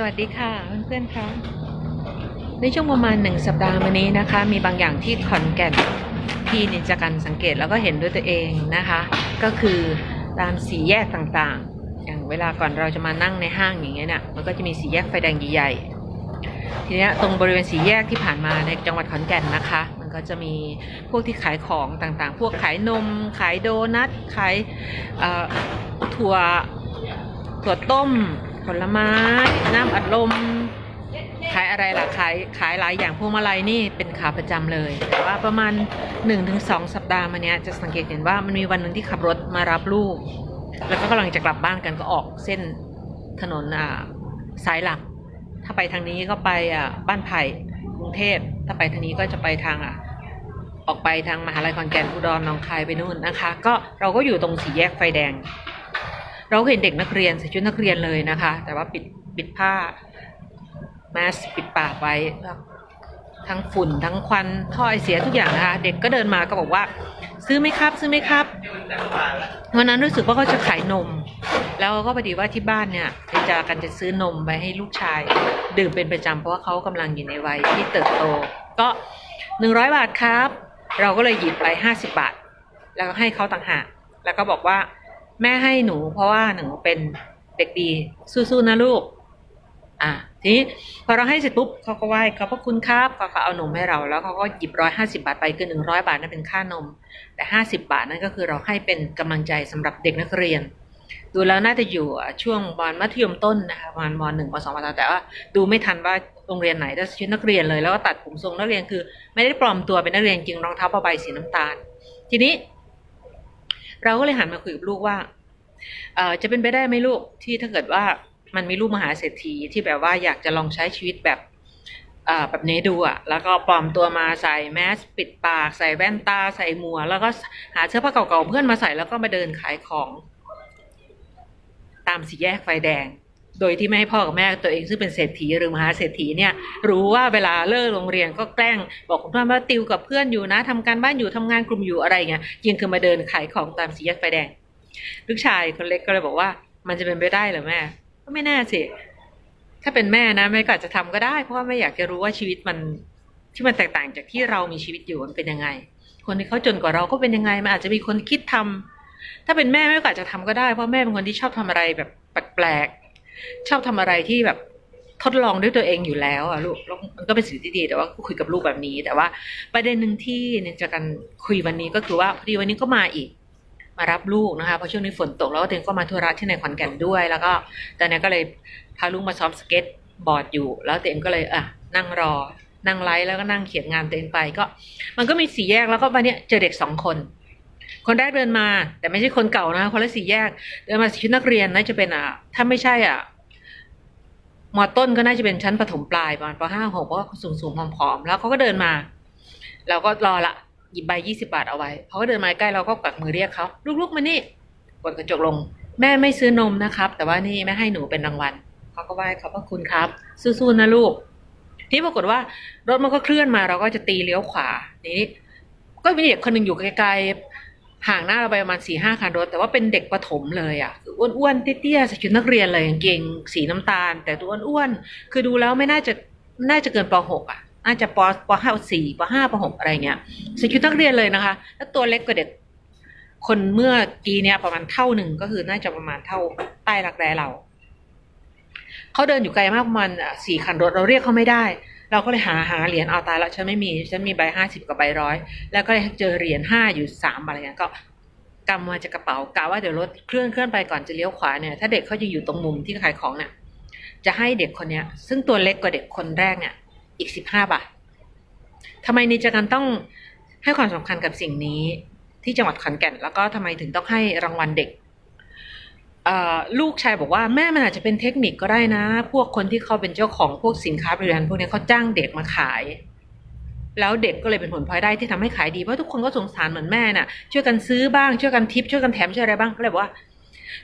สวัสดีค่ะเพื่อนๆคะในช่วงประมาณหนึ่งสัปดาห์มานี้นะคะ มีบางอย่างที่ขอนแก่นที่นิจจาการสังเกตแล้วก็เห็นด้วยตัวเองนะคะ ก็คือตามสีแยกต่างๆ อย่างเวลาก่อนเราจะมานั่งในห้างอย่างเงี้ยเนี่ยมันก็จะมีสีแยกไฟแดงใหญ่ๆทีนี้ตรงบริเวณสีแยกที่ผ่านมาในจังหวัดขอนแก่นนะคะ มันก็จะมีพวกที่ขายของต่างๆ พวกขายนม ขายโดนัทขายถั่วถั่วต้ม ผลไม้ น้ำอัดลม ขายอะไรล่ะ ขายขายหลายอย่างพวงมาลัยนี่เป็นขาประจำเลย แต่ว่าประมาณ 1-2 สัปดาห์มาเนี้ยจะสังเกตเห็นว่ามันมีวันหนึ่งที่ขับรถมารับลูก แล้วก็กำลังจะกลับบ้านกันก็ออกเส้นถนนอ่าสายหลัก ถ้าไปทางนี้ก็ไปอ่าบ้านไผ่กรุงเทพ ถ้าไปทางนี้ก็จะไปทางอะออกไปทางมหาลัยขอนแก่นอุดรหนองคายไปนู่นนะคะ ก็เราก็อยู่ตรงสี่แยกไฟแดง เราเห็นเด็กนักเรียนใส่ชุดนักเรียนเลยนะคะ แต่ว่าปิดปิดผ้าแมสปิดปากไว้ทั้งฝุ่นทั้งควันท่อไอเสียทุกอย่างนะคะ เด็กก็เดินมาก็บอกว่า ซื้อไหมครับ ซื้อไหมครับวันนั้นรู้สึกว่าเขาจะขายนม แล้วก็พอดีว่าที่บ้านเนี่ยจะกันจะซื้อนมไปให้ลูกชาย ดื่มเป็นประจำเพราะว่าเขากำลังอยู่ในวัยที่เติบโต ก็หนึ่งร้อยบาทครับ เราก็เลยหยิบไปห้าสิบบาท แล้วก็ให้เขาต่างหากแล้วก็บอกว่า แม่ให้หนู เพราะว่าหนูเป็นเด็กดีสู้ๆนะลูก อะทีนี้พอเราให้เสร็จปุ๊บเขาก็ไหว้ขอบพระคุณครับเขาก็เอานมให้เราแล้วเขาก็หยิบร้อยห้าสิบาทไปคือหนึ่งร้อยบาทนั่นเป็นค่านม แต่ห้าสิบาทนั่นก็คือเราให้เป็นกำลังใจสำหรับเด็กนักเรียน ดูแล้วน่าจะอยู่ช่วงวันมัธยมต้นนะคะมาณมหนึ่งมสองมสามแต่ว่าดูไม่ทันว่าโรงเรียนไหนแต่ชุดนักเรียนเลยแล้วก็ตัดผมทรงนักเรียนคือ ไม่ได้ปลอมตัวเป็นนักเรียนจริงรองเท้าผ้าใบสีน้ำตาล ทีนี้ เราก็เลยหันมาคุยกับลูกว่าเอ่อจะเป็นไปได้ไหมลูกที่ถ้าเกิดว่ามันมีลูกมหาเศรษฐีที่แบบว่าอยากจะลองใช้ชีวิตแบบเอ่อแบบนี้ดูอะแล้วก็ปลอมตัวมาใส่แมสปิดปากใส่แว่นตาใส่หมวกแล้วก็หาเสื้อผ้าเก่าๆเพื่อนมาใส่แล้วก็มาเดินขายของ ตามสี่แยกไฟแดง โดยที่ไม่ให้พ่อกับแม่ตัวเองซึ่งเป็นเศรษฐีหรือมหาเศรษฐีเนี่ยรู้ว่าเวลาเลิกโรงเรียนก็แกล้ง บอกคุณพ่อว่าติวกับเพื่อนอยู่นะทำการบ้านอยู่ทำงานกลุ่มอยู่อะไรเงี้ยยิงคือมาเดินขายของตามสี่แยกไฟแดง ลูกชายคนเล็กก็เลยบอกว่า มันจะเป็นไปได้หรอแม่ ก็ไม่แน่สิถ้าเป็นแม่นะแม่ก็อาจจะทำก็ได้ เพราะว่าแม่อยากจะรู้ว่าชีวิตมันที่มันแตกต่างจากที่เรามีชีวิตอยู่มันเป็นยังไง คนที่เขาจนกว่าเราก็เป็นยังไงมันอาจจะมีคนคิดทำถ้าเป็นแม่แม่ก็อาจจะทำก็ได้เพราะแม่เป็นคนที่ชอบทำอะไรแบบแปลกๆ ชอบทำอะไรที่แบบทดลองด้วยตัวเองอยู่แล้วอะลูกแล้วมันก็เป็นสิ่งที่ดี แต่ว่าคุยกับลูกแบบนี้ แต่ว่าประเด็นหนึ่งที่เนี่ยจากการคุยวันนี้ก็คือว่าพอดีวันนี้ก็มาอีก มารับลูกนะคะเพราะช่วงนี้ฝนตกแล้วก็เต็งก็มาธุระที่ในขอนแก่นด้วย แล้วก็ตอนนี้ก็เลยพาลูกมาซ้อมสเก็ตบอร์ดอยู่ แล้วเต็งก็เลยอะนั่งรอนั่งไลฟ์แล้วก็นั่งเขียนงานตัวเองไปก็ มันก็มีสี่แยกแล้วก็วันนี้เจอเด็กสองคน คนแรกเดินมา แต่ไม่ใช่คนเก่านะ คนละสี่แยก เดินมาชุดนักเรียนน่าจะเป็นอะ ถ้าไม่ใช่อะมอต้นก็น่าจะเป็นชั้นประถมปลายประมาณปห้าหกเพราะสูงสูงๆผอมๆแล้วเขาก็เดินมาเราก็รอละหยิบใบยี่สิบาทเอาไว้เขาก็เดินมาใกล้เราก็กักมือเรียกเขาลูกๆมานี่กดกระจกลง แม่ไม่ซื้อนมนะครับ แต่ว่านี่แม่ให้หนูเป็นรางวัลเขาก็ไหว้ขอบพระคุณครับ สู้ๆนะลูก ที่ปรากฏว่ารถมันก็เคลื่อนมาเราก็จะตีเลี้ยวขวานี้ก็มีเด็กคนหนึ่งอยู่ไกล ห่างหน้าเราไปประมาณสี่ห้าคันรถ แต่ว่าเป็นเด็กประถมเลยอะอ้วนๆเตี้ยๆใส่ชุดนักเรียนเลยกางเกงสีน้ำตาล แต่ตัวอ้วนๆคือดูแล้วไม่น่าจะน่าจะเกินปหกอะน่าจะปปห้าสี่ปห้าปหกอะไรเงี้ยใส่ชุดนักเรียนเลยนะคะ แล้วตัวเล็กกว่าเด็ก คนเมื่อกี้เนี่ยประมาณเท่าหนึ่งก็คือน่าจะประมาณเท่าใต้รักแร้เราเขาเดินอยู่ไกลมากประมาณสี่คันรถเราเรียกเขาไม่ได้ เราก็เลยหาหาเหรียญเอาตายแล้วฉันไม่มีฉันมีใบห้าสิบกับใบร้อยแล้วก็เลยเจอเหรียญห้าอยู่สามอะไรเงี้ยก็กำมาจากกระเป๋ากะว่าเดี๋ยวรถเคลื่อนเคลื่อนไปก่อนจะเลี้ยวขวาเนี่ยถ้าเด็กเขาจะอยู่ตรงมุมที่ขายของเนี่ยจะให้เด็กคนเนี้ย ซึ่งตัวเล็กกว่าเด็กคนแรกเนี่ยอีกสิบห้าบาททำไมนิจการต้องให้ความสำคัญกับสิ่งนี้ที่จังหวัดขอนแก่น แล้วก็ทำไมถึงต้องให้รางวัลเด็ก ลูกชายบอกว่าแม่มันอาจจะเป็นเทคนิคก็ได้นะ พวกคนที่เขาเป็นเจ้าของพวกสินค้าบริการพวกนี้เขาจ้างเด็กมาขาย แล้วเด็กก็เลยเป็นผลพลอยได้ที่ทำให้ขายดีเพราะทุกคนก็สงสารเหมือนแม่น่ะ ช่วยกันซื้อบ้างช่วยกันทิปช่วยกันแถมช่วยอะไรบ้างก็เลยบอกว่า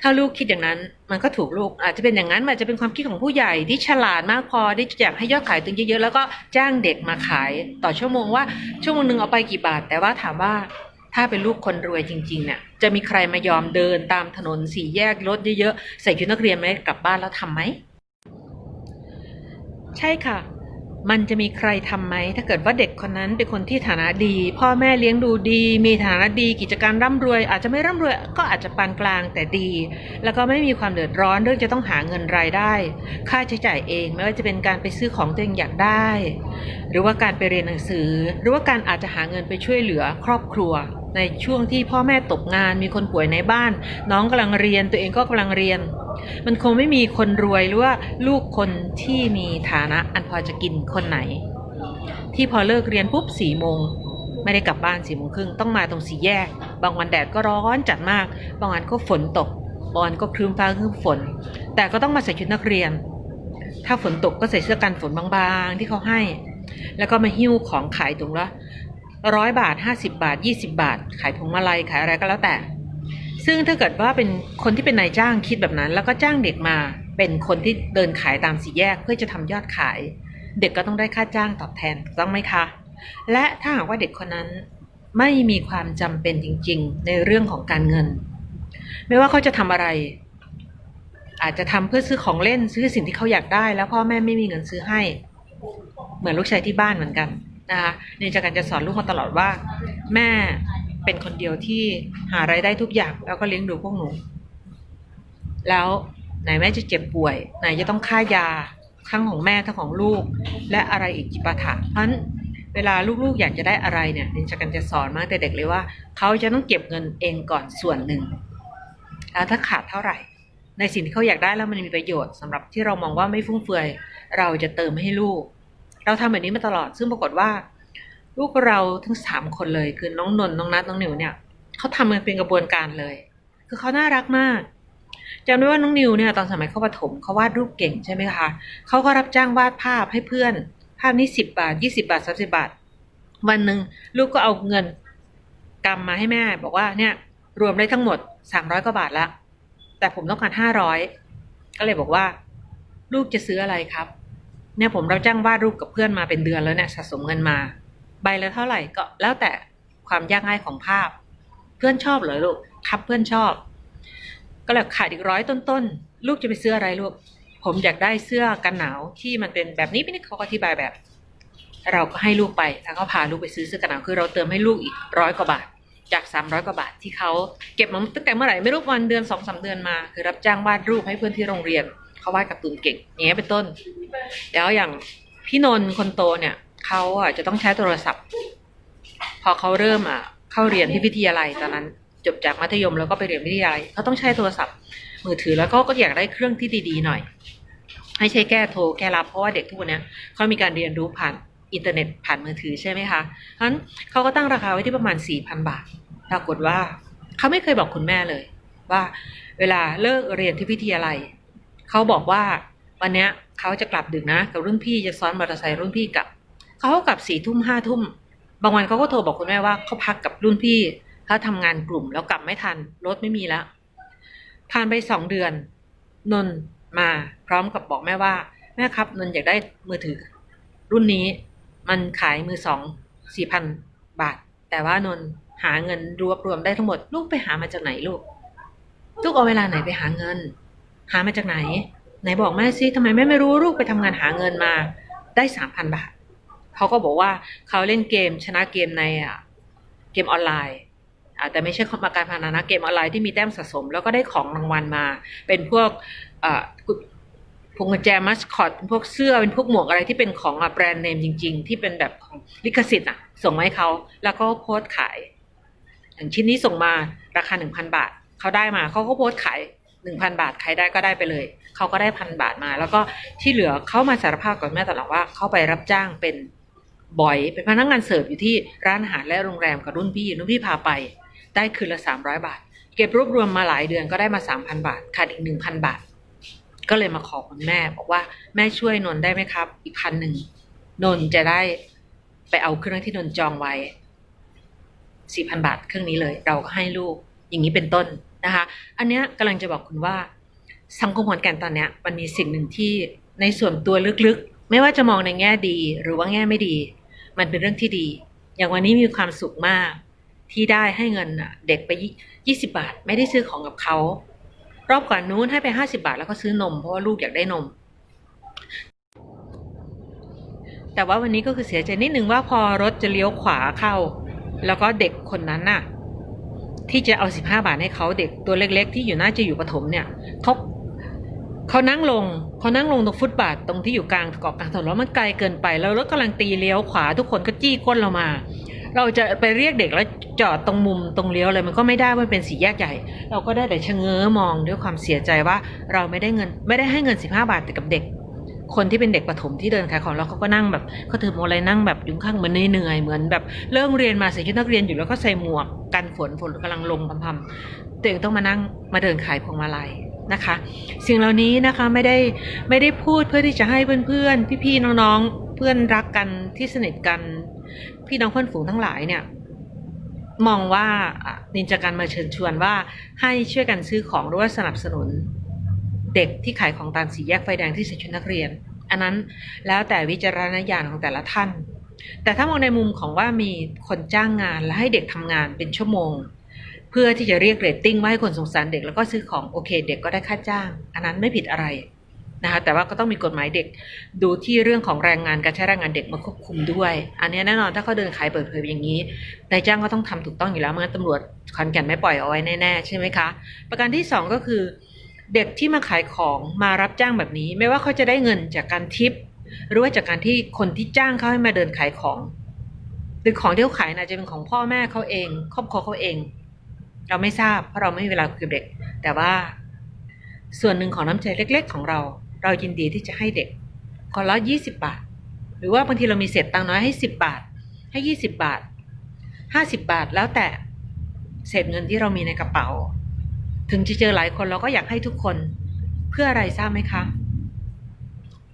ถ้าลูกคิดอย่างนั้น มันก็ถูกลูกอาจจะเป็นอย่างนั้นมันอาจจะเป็นความคิดของผู้ใหญ่ที่ฉลาดมากพอที่อยากให้ยอดขายตึงเยอะๆแล้วก็จ้างเด็กมาขาย ต่อชั่วโมงว่าชั่วโมงหนึ่งเอาไปกี่บาท แต่ว่าถามว่า ถ้าเป็นลูกคนรวยจริงๆเนี่ยจะมีใครมายอมเดินตามถนนสี่แยกรถเยอะๆใส่ชุดนักเรียนไหมกลับบ้านแล้วทำไหม ใช่ค่ะ มันจะมีใครทำไหม ถ้าเกิดว่าเด็กคนนั้นเป็นคนที่ฐานะดี พ่อแม่เลี้ยงดูดี มีฐานะดีกิจการร่ำรวย อาจจะไม่ร่ำรวยก็อาจจะปานกลางแต่ดี แล้วก็ไม่มีความเดือดร้อนเรื่องจะต้องหาเงินรายได้ ค่าใช้จ่ายเองไม่ว่าจะเป็นการไปซื้อของตัวเองอยากได้ หรือว่าการไปเรียนหนังสือ หรือว่าการอาจจะหาเงินไปช่วยเหลือครอบครัว ในช่วงที่พ่อแม่ตกงานมีคนป่วยในบ้าน น้องกำลังเรียนตัวเองก็กำลังเรียน มันคงไม่มีคนรวยหรือว่าลูกคนที่มีฐานะอันพอจะกินคนไหน ที่พอเลิกเรียนปุ๊บสี่โมงไม่ได้กลับบ้านสี่โมงครึ่งต้องมาตรงสี่แยก บางวันแดดก็ร้อนจัดมาก บางวันก็ฝนตกบางวันก็ครึ้มฟ้าครึ้มฝน แต่ก็ต้องมาใส่ชุดนักเรียน ถ้าฝนตกก็ใส่เสื้อกันฝนบางๆที่เขาให้ แล้วก็มาหิ้วของขายถุงละ ร้อยบาทห้าสิบาทยี่สิบาท ขายถุงมาลัยขายอะไรก็แล้วแต่ ซึ่งถ้าเกิดว่าเป็นคนที่เป็นนายจ้างคิดแบบนั้น แล้วก็จ้างเด็กมาเป็นคนที่เดินขายตามสี่แยกเพื่อจะทำยอดขาย เด็กก็ต้องได้ค่าจ้างตอบแทนถูกต้องไหมคะ และถ้าหากว่าเด็กคนนั้นไม่มีความจำเป็นจริง ๆ ในเรื่องของการเงิน ไม่ว่าเขาจะทำอะไร อาจจะทำเพื่อซื้อของเล่นซื้อสิ่งที่เขาอยากได้ แล้วพ่อแม่ไม่มีเงินซื้อให้ เหมือนลูกชายที่บ้านเหมือนกัน นะคะเนจากการจะสอนลูกมาตลอดว่า แม่เป็นคนเดียวที่หารายได้ทุกอย่าง แล้วก็เลี้ยงดูพวกหนู แล้วไหนแม่จะเจ็บป่วย ไหนจะต้องค่ายาทั้งของแม่ทั้งของลูก และอะไรอีกจิปาถะเพราะนั้นเวลาลูกๆอยากจะได้อะไรเนี่ยเนจาการจะสอนมาแต่เด็กเลยว่า เขาจะต้องเก็บเงินเองก่อนส่วนหนึ่งแล้วถ้าขาดเท่าไหร่ ในสิ่งที่เขาอยากได้แล้วมันมีประโยชน์สำหรับที่เรามองว่าไม่ฟุ่มเฟือย เราจะเติมให้ลูก เราทำแบบนี้มาตลอด ซึ่งปรากฏว่า ลูกเราทั้งสามคนเลย คือน้องนนท์น้องนัทน้องนิวเนี่ยเขาทำมันเป็นกระบวนการเลย คือเขาน่ารักมากจำได้ว่าน้องนิวเนี่ยตอนสมัยเขาประถมเขาวาดรูปเก่งใช่ไหมคะเขาก็รับจ้างวาดภาพให้เพื่อน ภาพนี้สิบบาทยี่สิบาทสามสิบาท วันหนึ่งลูกก็เอาเงินกำมาให้แม่ บอกว่าเนี่ย รวมได้ทั้งหมดสามร้อยกว่าบาทละแต่ผมต้องการห้าร้อยก็เลยบอกว่า ลูกจะซื้ออะไรครับ เนี่ยผมเราจ้างวาดรูปกับเพื่อนมาเป็นเดือนแล้วเนี่ยสะสมเงินมา ใบละเท่าไหร่ก็แล้วแต่ความยากง่ายของภาพ เพื่อนชอบเหรอลูกครับเพื่อนชอบ ก็เลยขาดอีกร้อยต้นๆลูกจะไปซื้ออะไรลูกผมอยากได้เสื้อกันหนาวที่มันเป็นแบบนี้พี่นิดเขาก็อธิบายแบบ เราก็ให้ลูกไปแล้วก็พาลูกไปซื้อเสื้อกันหนาวคือเราเติมให้ลูกอีกร้อยกว่าบาทจากสามร้อยกว่าบาทที่เขาเก็บมาตั้งแต่เมื่อไหร่ไม่รู้วันเดือนสองสามเดือนมา คือรับจ้างวาดรูปให้เพื่อนที่โรงเรียน เขาวาดการ์ตูนเก่งอย่างเงี้ยเป็นต้น แล้วอย่างพี่นนท์คนโตเนี่ยเขาอะจะต้องใช้โทรศัพท์ พอเขาเริ่มอะ เข้าเรียนที่วิทยาลัยตอนนั้น จบจากมัธยมแล้วก็ไปเรียนวิทยาลัยเขาต้องใช้โทรศัพท์ มือถือแล้วก็ก็อยากได้เครื่องที่ดีๆหน่อยให้ใช้แก้โทรแก้รับเพราะว่าเด็กทุกวันเนี้ยเขามีการเรียนรู้ผ่านอินเทอร์เน็ตผ่านมือถือใช่ไหมคะเพราะฉะนั้นเขาก็ตั้งราคาไว้ที่ประมาณสี่พันบาท ปรากฏว่าเขาไม่เคยบอกคุณแม่เลย ว่าเวลาเลิกเรียนที่วิทยาลัย เขาบอกว่าวันเนี้ยเขาจะกลับดึกนะ กับรุ่นพี่จะซ้อนมอเตอร์ไซค์รุ่นพี่กลับเขากลับสี่ทุ่มห้าทุ่มบางวันเขาก็โทรบอกคุณแม่ว่าเขาพักกับรุ่นพี่เขาทำงานกลุ่มแล้วกลับไม่ทันรถไม่มีแล้วผ่านไปสองเดือน นนมาพร้อมกับบอกแม่ว่า แม่ครับ นนอยากได้มือถือ รุ่นนี้มันขายมือสองสี่พันบาท แต่ว่านนหาเงินรวบรวมได้ทั้งหมด ลูกไปหามาจากไหนลูก ลูกเอาเวลาไหนไปหาเงิน หามาจากไหน ไหนบอกแม่ซิทำไมแม่ไม่รู้ลูกไปทำงานหาเงินมาได้สามพันบาทเขาก็บอกว่าเขาเล่นเกมชนะเกมในอะเกมออนไลน์แต่ไม่ใช่มาการพนันนะเกมออนไลน์ที่มีแต้มสะสม แล้วก็ได้ของรางวัลมา เป็นพวกพวงกุญแจมัสคอตพวกเสื้อเป็นพวกหมวกอะไรที่เป็นของแบรนด์เนมจริง ๆ ที่เป็นแบบของลิขสิทธิ์อะ ส่งมาให้เขาแล้วก็โพสต์ขาย อย่างชิ้นนี้ส่งมาราคาหนึ่งพันบาทเขาได้มาเขาก็โพสต์ขาย หนึ่งพันบาทใครได้ก็ได้ไปเลย เขาก็ได้พันบาทมา แล้วก็ที่เหลือเขามาสารภาพกับแม่ตลอดว่าเขาไปรับจ้างเป็นบอย เป็นพนักงานเสิร์ฟอยู่ที่ร้านอาหารและโรงแรมกับรุ่นพี่รุ่นพี่พาไป ได้คืนละสามร้อยบาท เก็บรวบรวมมาหลายเดือนก็ได้มาสามพันบาทขาดอีกหนึ่งพันบาท ก็เลยมาขอคุณแม่ บอกว่าแม่ช่วยนนท์ได้ไหมครับ อีกพันหนึ่งนนท์จะได้ไปเอาเครื่องที่นนท์จองไว้สี่พันบาทเครื่องนี้เลย เราก็ให้ลูกอย่างนี้เป็นต้น นะคะ อันเนี้ยกำลังจะบอกคุณว่า สังคมขอนแก่นตอนเนี้ยมันมีสิ่งหนึ่งที่ในส่วนตัวลึกๆ ไม่ว่าจะมองในแง่ดีหรือว่าแง่ไม่ดี มันเป็นเรื่องที่ดี อย่างวันนี้มีความสุขมาก ที่ได้ให้เงินเด็กไปยี่สิบาท ไม่ได้ซื้อของกับเขา รอบก่อนนู้นให้ไปห้าสิบาท แล้วก็ซื้อนมเพราะว่าลูกอยากได้นมแต่ว่าวันนี้ก็คือเสียใจนิดนึงว่าพอรถจะเลี้ยวขวาเข้า แล้วก็เด็กคนนั้นน่ะ ที่จะเอาสิบห้าบาทให้เขาเด็กตัวเล็ก ๆ ที่อยู่น่าจะอยู่ประถมเนี่ยเขาเขานั่งลงเขานั่งลงตรงฟุตบาทตรงที่อยู่กลางเกาะกลางถนนแล้วมันไกลเกินไป แล้วรถกำลังตีเลี้ยวขวาทุกคนก็จี้ก้นเรามา เราจะไปเรียกเด็กแล้วจอดตรงมุมตรงเลี้ยวเลยมันก็ไม่ได้มันเป็นสี่แยกใหญ่ เราก็ได้แต่ชะเง้อมองด้วยความเสียใจว่าเราไม่ได้เงินไม่ได้ให้เงินสิบห้าบาทแต่กับเด็ก คนที่เป็นเด็กประถมที่เดินขายของแล้วเขาก็นั่งแบบเขาถือโมอะไรนั่งแบบยู่ข้างเหมือนเหนื่อยเหมือนแบบเลิกเรียนมาใส่ชุดนักเรียนอยู่แล้วก็ใส่หมวกกันฝนฝนกำลังลงพำๆตัวเองต้องมานั่งมาเดินขายพวงมาลัยนะคะ สิ่งเหล่านี้นะคะไม่ได้ไม่ได้พูดเพื่อที่จะให้เพื่อนๆพี่ๆน้องๆ เพื่อนรักกันที่สนิทกัน พี่น้องเพื่อนฝูงทั้งหลายเนี่ยมองว่านินจาการมาเชิญชวนว่าให้ช่วยกันซื้อของหรือว่าสนับสนุน เด็กที่ขายของตามสี่แยกไฟแดงที่ใส่ชุดนักเรียน อันนั้นแล้วแต่วิจารณญาณของแต่ละท่าน แต่ถ้ามองในมุมของว่ามีคนจ้างงานและให้เด็กทำงานเป็นชั่วโมง เพื่อที่จะเรียกเรตติ้งว่าให้คนสงสารเด็กแล้วก็ซื้อของโอเค เด็กก็ได้ค่าจ้าง อันนั้นไม่ผิดอะไรนะคะแต่ว่าก็ต้องมีกฎหมายเด็กดูที่เรื่องของแรงงานการใช้แรงงานเด็กมาควบคุมด้วย อันนี้แน่นอนถ้าเขาเดินขายเปิดเผยอย่างนี้นายจ้างก็ต้องทำถูกต้องอยู่แล้วไม่งั้นตำรวจขอนแก่นไม่ปล่อยเอาไว้แน่ๆใช่ไหมคะ ประการที่สองก็คือ เด็กที่มาขายของมารับจ้างแบบนี้ ไม่ว่าเขาจะได้เงินจากการทิป หรือว่าจากการที่คนที่จ้างเขาให้มาเดินขายของหรือของที่เขาขายน่าจจะเป็นของพ่อแม่เขาเอง ครอบครัวเขาเอง เราไม่ทราบเพราะเราไม่มีเวลาคุยกับเด็ก แต่ว่า ส่วนหนึ่งของน้ำใจเล็ก ๆ ของเรา เรายินดีที่จะให้เด็กคนละยี่สิบบาท หรือว่าบางทีเรามีเศษตังน้อยให้สิบบาท ให้ยี่สิบบาทห้าสิบบาทแล้วแต่เศษเงินที่เรามีในกระเป๋า ถึงจะเจอหลายคนเราก็อยากให้ทุกคน เพื่ออะไรทราบไหมคะ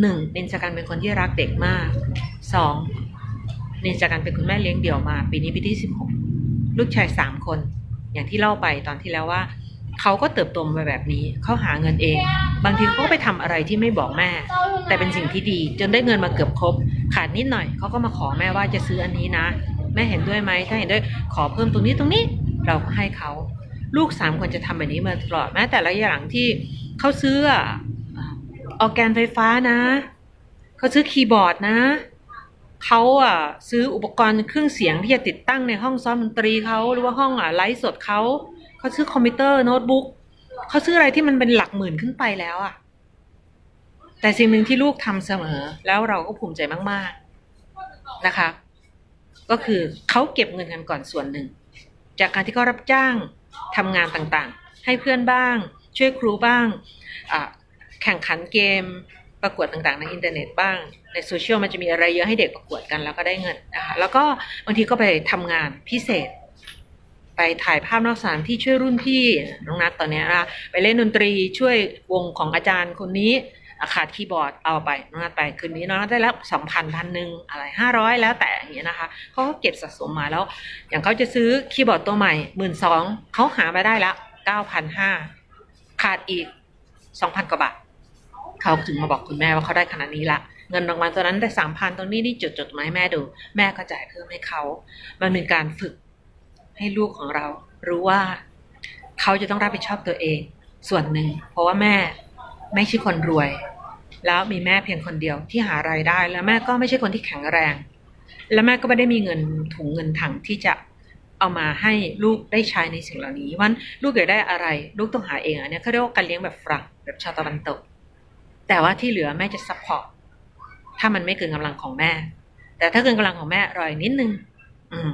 หนึ่งเนนจากการเป็นคนที่รักเด็กมากสองเนนจากการเป็นคุณแม่เลี้ยงเดี่ยวมา ปีนี้ปีที่สิบหกลูกชายสามคน อย่างที่เล่าไปตอนที่แล้วว่าเขาก็เติบโตมาแบบนี้ เขาหาเงินเอง บางทีเขาก็ไปทำอะไรที่ไม่บอกแม่ แต่เป็นสิ่งที่ดี จนได้เงินมาเกือบครบ ขาดนิดหน่อย เขาก็มาขอแม่ว่าจะซื้ออันนี้นะ แม่เห็นด้วยไหม ถ้าเห็นด้วย ขอเพิ่มตรงนี้ตรงนี้ เราก็ให้เขา ลูกสามคนจะทำแบบนี้มาตลอดแม้แต่ละอย่างที่เขาซื้อออแกนไฟฟ้านะเขาซื้อคีย์บอร์ดนะเขาอะซื้ออุปกรณ์เครื่องเสียงที่จะติดตั้งในห้องซ้อมดนตรีเขาหรือว่าห้องอะไลฟ์สดเขาเขาซื้อคอมพิวเตอร์โน้ตบุ๊กเขาซื้ออะไรที่มันเป็นหลักหมื่นขึ้นไปแล้วอะ แต่สิ่งหนึ่งที่ลูกทำเสมอ แล้วเราก็ภูมิใจมาก ๆนะคะ ก็คือเขาเก็บเงินกันก่อนส่วนหนึ่ง จากการที่เขารับจ้าง ทำงานต่างๆ ให้เพื่อนบ้าง ช่วยครูบ้าง แข่งขันเกมประกวดต่างๆ ในอินเทอร์เน็ตบ้าง ในโซเชียลมันจะมีอะไรเยอะให้เด็กประกวดกันแล้วก็ได้เงินนะคะแล้วก็บางทีก็ไปทำงานพิเศษ ไปถ่ายภาพนอกสถานที่ช่วยรุ่นพี่น้องนัทตอนนี้นะคะไปเล่นดนตรีช่วยวงของอาจารย์คนนี้ อะขาดคีย์บอร์ดเอาไปน้องนัทไปคืนนี้น้องนัทได้แล้วสองพันพันหนึ่งอะไรห้าร้อยแล้วแต่อย่างเงี้ยนะคะเขาก็เก็บสะสมมาแล้ว อย่างเขาจะซื้อคีย์บอร์ดตัวใหม่หมื่นสองเขาหามาได้ละเก้าพันห้าขาดอีกสองพันกว่าบาทเขาถึงมาบอกคุณแม่ว่าเขาได้ขนาดนี้ละเงินรางวัลตัวนั้นได้สามพันตรงนี้นี่จดจดๆมาให้แม่ดู แม่ก็จ่ายเพิ่มให้เขา มันเป็นการฝึกให้ลูกของเรารู้ว่าเขาจะต้องรับผิดชอบตัวเอง ส่วนหนึ่งเพราะว่าแม่ ไม่ใช่คนรวย แล้วมีแม่เพียงคนเดียวที่หารายได้ แล้วแม่ก็ไม่ใช่คนที่แข็งแรง แล้วแม่ก็ไม่ได้มีเงินถุงเงินถังที่จะเอามาให้ลูกได้ใช้ในสิ่งเหล่านี้วันลูกอยากได้อะไร ลูกต้องหาเองอันนี้เขาเรียกว่าการเลี้ยงแบบฝรั่งแบบชาวตะวันตก แต่ว่าที่เหลือแม่จะซัพพอร์ตถ้ามันไม่เกินกำลังของแม่ แต่ถ้าเกินกำลังของแม่รออีกนิดนึง อืม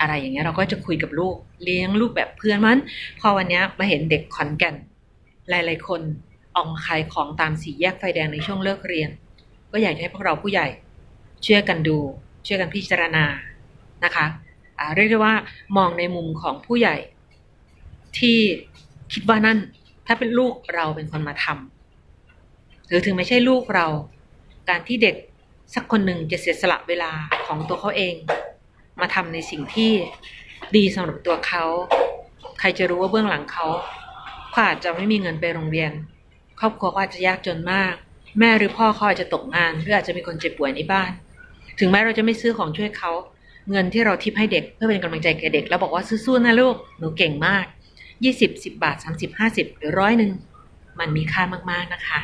อะไรอย่างเงี้ยเราก็จะคุยกับลูก เลี้ยงลูกแบบเพื่อนมัน พอวันนี้มาเห็นเด็กขอนแก่น หลายๆ คนออกมาขายของตามสี่แยกไฟแดงในช่วงเลิกเรียน ก็อยากให้พวกเราผู้ใหญ่ช่วยกันดูช่วยกันพิจารณานะคะเรียกได้ว่ามองในมุมของผู้ใหญ่ ที่คิดว่านั่น ถ้าเป็นลูกเราเป็นคนมาทำหรือถึงไม่ใช่ลูกเรา การที่เด็กสักคนหนึ่งจะเสียสละเวลาของตัวเขาเอง มาทำในสิ่งที่ดีสำหรับตัวเขา ใครจะรู้ว่าเบื้องหลังเขา เขาอาจจะไม่มีเงินไปโรงเรียน ครอบครัวก็อาจจะยากจนมาก แม่หรือพ่อเขาอาจจะตกงาน หรืออาจจะมีคนเจ็บป่วยในบ้าน ถึงแม้เราจะไม่ซื้อของช่วยเขาเงินที่เราทิปให้เด็กเพื่อเป็นกำลังใจแก่เด็กแล้วบอกว่าสู้ๆนะลูกหนูเก่งมากยี่สิบสิบบาทสามสิบห้าสิบหรือร้อยหนึ่งมันมีค่ามากๆนะคะ